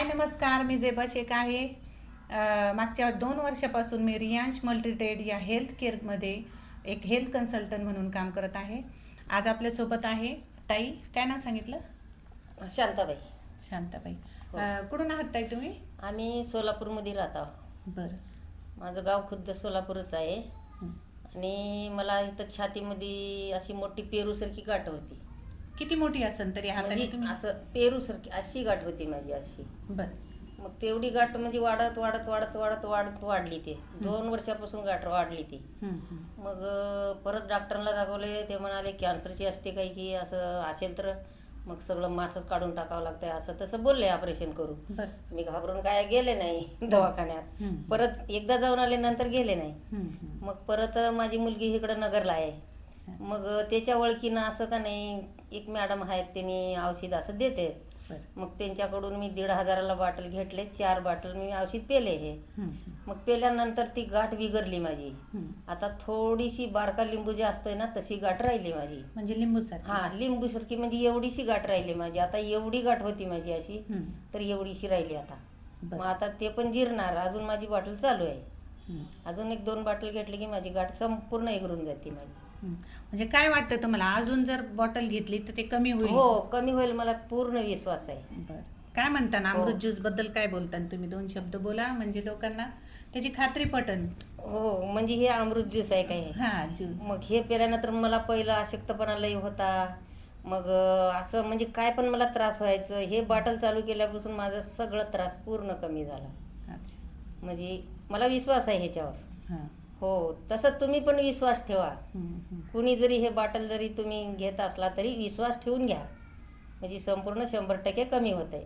हाय नमस्कार. मी जेबा शेख आहे. मागच्या दोन वर्षापासून मी रियांश मल्टीट्रेड या हेल्थ केअरमध्ये एक हेल्थ कन्सल्टंट म्हणून काम करत आहे. आज आपल्यासोबत आहे ताई. काय नाव सांगितलं? शांताबाई. शांताबाई. हो. कुठून आहात ताई तुम्ही? आम्ही सोलापूरमध्ये राहत आहोत. बरं. माझं गाव खुद्द सोलापूरच आहे. आणि मला इथं छातीमध्ये अशी मोठी पेरूसारखी गाठ होती. किती मोठी असेल तरी हाताने म्हणजे तुम्ही? असं पेरूसारखी अशी गाठ होती माझी अशी. बरं. मग तेवढी गाठ म्हणजे वाढत वाढत वाढत वाढत वाढत वाढली ते. दोन वर्षापासून गाठ वाढली ती. मग अं, परत डॉक्टरांना दाखवले ते म्हणाले कॅन्सरची असते काही की असं असेल तर मग सगळं मासच काढून टाकावं लागतंय असं तसं बोलले ऑपरेशन करू बरं. मी घाबरून काय गेले नाही दवाखान्यात. परत एकदा जाऊन आले नंतर गेले नाही. मग परत माझी मुलगी इकडं नगरला आहे. मग त्याच्या ओळखीनं असं का नाही एक मॅडम आहेत त्यांनी औषध असं देते. मग त्यांच्याकडून मी दीड हजाराला बाटल घेतले चार बाटल मी औषध पेले हे. मग पेल्यानंतर ती गाठ बिगरली माझी. आता थोडीशी बारका लिंबू जे असतोय ना तशी गाठ राहिली माझी. म्हणजे लिंबू हा लिंबू सारखी म्हणजे एवढीशी गाठ राहिली माझी. आता एवढी गाठ होती माझी अशी. तर एवढीशी राहिली आता. मग आता ते पण जिरणार. अजून माझी बॉटल चालू आहे. अजून एक दोन बॉटल घेतली की माझी गाठ संपूर्ण एगरून जाते माझी. म्हणजे काय वाटतं तुम्हाला? अजून जर बॉटल घेतली तर ते कमी होईल. हो कमी होईल मला पूर्ण विश्वास आहे. बर. काय म्हणता ना हो. अमृत ज्यूसबद्दल काय बोलता तुम्ही दोन शब्द बोला म्हणजे लोकांना त्याची खात्री पटन. हो म्हणजे हे अमृत ज्यूस आहे काय हा ज्यूस मग हे पेल्यानंतर मला पहिलं अशक्तपणा लय होता. मग असं म्हणजे काय पण मला त्रास व्हायचं. हे बॉटल चालू केल्यापासून माझा सगळं त्रास पूर्ण कमी झाला. अच्छा. म्हणजे मला विश्वास आहे ह्याच्यावर. हा. हो तसं तुम्ही पण विश्वास ठेवा. कुणी जरी हे बॉटल जरी तुम्ही घेत असला तरी विश्वास ठेवून घ्या. म्हणजे संपूर्ण शंभर टक्के कमी होत आहे.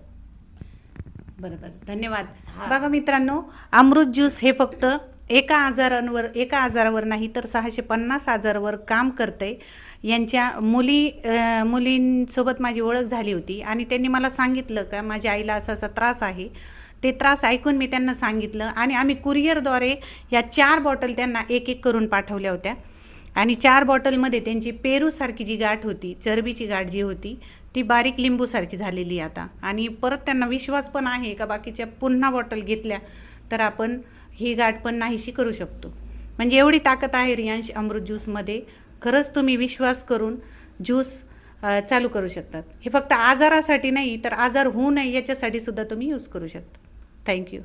बरोबर धन्यवाद. बघा मित्रांनो अमृत ज्यूस हे फक्त एका आजारांवर एका आजारावर नाही तर सहाशे पन्नास आजारावर काम करते यांच्या मुली मुलींसोबत माझी ओळख झाली होती आणि त्यांनी मला सांगितलं का माझ्या आईला असा असा त्रास आहे. ते त्रास ऐकून मी त्यांना सांगितलं आणि आम्ही कुरिअरद्वारे या चार बॉटल त्यांना एक एक करून पाठवल्या होत्या. आणि चार बॉटलमध्ये त्यांची पेरूसारखी जी गाठ होती चरबीची गाठ जी होती ती बारीक लिंबूसारखी झालेली आता. आणि परत त्यांना विश्वास पण आहे का बाकीच्या पुन्हा बॉटल घेतल्या तर आपण ही गाठ पण नाहीशी करू शकतो. म्हणजे एवढी ताकद आहे रियांश अमृत ज्यूसमध्ये. खरंच तुम्ही विश्वास करून ज्यूस चालू करू शकतात. हे फक्त आजारासाठी नाही तर आजार होऊ नये याच्यासाठी सुद्धा तुम्ही यूज करू शकता. Thank you.